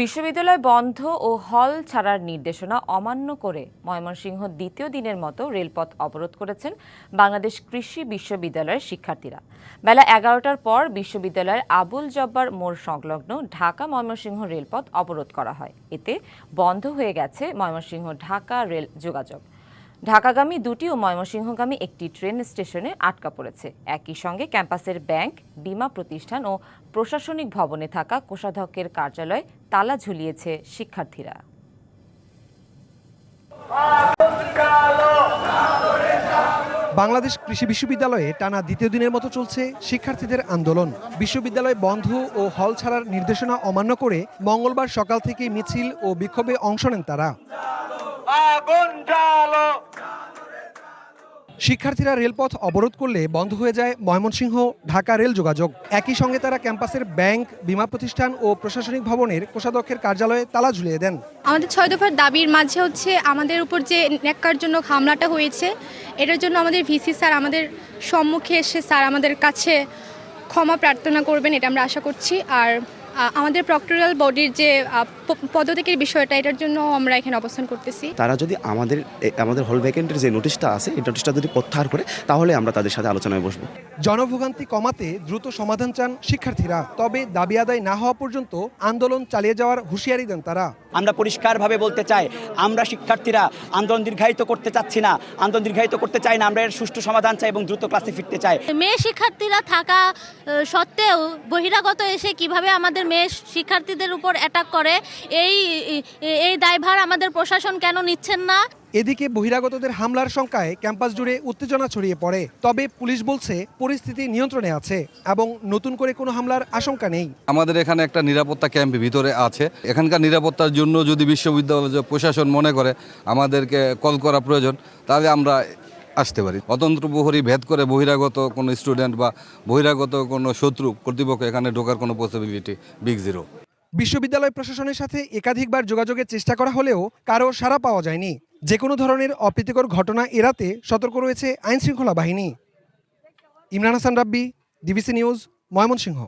বিশ্ববিদ্যালয় বন্ধ ও হল ছাড়ার নির্দেশনা অমান্য করে ময়মনসিংহ দ্বিতীয় দিনের মতো রেলপথ অবরোধ করেছেন বাংলাদেশ কৃষি বিশ্ববিদ্যালয়ের শিক্ষার্থীরা। বেলা এগারোটার পর বিশ্ববিদ্যালয়ের আবুল জব্বার মোড় সংলগ্ন ঢাকা ময়মনসিংহ রেলপথ অবরোধ করা হয়। এতে বন্ধ হয়ে গেছে ময়মনসিংহ ঢাকা রেল যোগাযোগ। ঢাকাগামী দুটি ও ময়মনসিংহগামী একটি ট্রেন স্টেশনে আটকা পড়েছে। একই সঙ্গে ক্যাম্পাসের ব্যাংক, বীমা প্রতিষ্ঠান ও প্রশাসনিক ভবনে থাকা কোষাধ্যক্ষের কার্যালয় তালা ঝুলিয়েছে শিক্ষার্থীরা। বাংলাদেশ কৃষি বিশ্ববিদ্যালয়ে টানা দ্বিতীয় দিনের মতো চলছে শিক্ষার্থীদের আন্দোলন। বিশ্ববিদ্যালয় বন্ধ ও হল ছাড়ার নির্দেশনা অমান্য করে মঙ্গলবার সকাল থেকে মিছিল ও বিক্ষোভে অংশ নেন তারা। আগুন জ্বালো। শিক্ষার্থীরা রেলপথ অবরোধ করলে বন্ধ হয়ে যায় ময়মনসিংহ ঢাকা রেল যোগাযোগ। একই সঙ্গে তারা ক্যাম্পাসের ব্যাংক বিমা প্রতিষ্ঠান ও প্রশাসনিক ভবনের কোষাধ্যক্ষের কার্যালয়ে তালা ঝুলিয়ে দেন। আমাদের ছয় দফার দাবির মাঝে হচ্ছে আমাদের উপর যে ন্যাক্কারজনক হামলাটা হয়েছে এটার জন্য আমাদের ভিসি স্যার আমাদের সম্মুখে এসে স্যার আমাদের কাছে ক্ষমা প্রার্থনা করবেন এটা আমরা আশা করছি। আর আমাদের প্রক্টোরিয়াল বডির যে পদত্যাগের বিষয়টা এটার জন্য আমরা এখানে অবস্থান করতেছি। তারা যদি আমাদের এ- আমাদের হল ভ্যাকেন্টের যে নোটিশটা আছে এই নোটিশটা যদি প্রত্যাহার করে তাহলে আমরা তাদের সাথে আলোচনায় বসবো। জনভোগান্তি কমাতে দ্রুত সমাধান চান শিক্ষার্থীরা তবে দাবি আদায় না হওয়া পর্যন্ত আন্দোলন চালিয়ে যাওয়ার হুঁশিয়ারি দেন তারা। আমরা পরিষ্কারভাবে বলতে চাই, আমরা শিক্ষার্থীরা আন্দোলন দীর্ঘায়িত করতে চাচ্ছি না, আন্দোলন দীর্ঘায়িত করতে চাই না, আমরা এর সুষ্ঠু সমাধান চাই এবং দ্রুত ক্লাসে ফিরতে চাই। মেয়ে শিক্ষার্থীরা থাকা সত্ত্বেও বহিরাগত এসে কীভাবে আমাদের মেয়ে শিক্ষার্থীদের উপর অ্যাটাক করে এই এই দায়ভার আমাদের প্রশাসন কেন নিচ্ছেন না? এদিকে বহিরাগতদের হামলার শঙ্কায় ক্যাম্পাস জুড়ে উত্তেজনা ছড়িয়ে পড়ে। তবে পুলিশ বলছে পরিস্থিতি নিয়ন্ত্রণে আছে এবং নতুন করে কোনো হামলার আশঙ্কা নেই। আমাদের এখানে একটা নিরাপত্তা ক্যাম্প ভিতরে আছে। এখানকার নিরাপত্তার জন্য যদি বিশ্ববিদ্যালয় প্রশাসন মনে করে আমাদেরকে কল করা প্রয়োজন তাহলে আমরা আসতে পারি। অতন্ত্র প্রহরী ভেদ করে বহিরাগত কোনো স্টুডেন্ট বা বহিরাগত কোনো শত্রু কর্তৃপক্ষ এখানে ঢোকার কোনো পসিবিলিটি বিগ জিরো বিশ্ববিদ্যালয় প্রশাসনের সাথে একাধিকবার যোগাযোগের চেষ্টা করা হলেও কারও সাড়া পাওয়া যায়নি। যে কোনো ধরনের অপ্রীতিকর ঘটনা এড়াতে সতর্ক রয়েছে আইনশৃঙ্খলা বাহিনী। Imran Hasan Rabbi DBC news Mymensingh.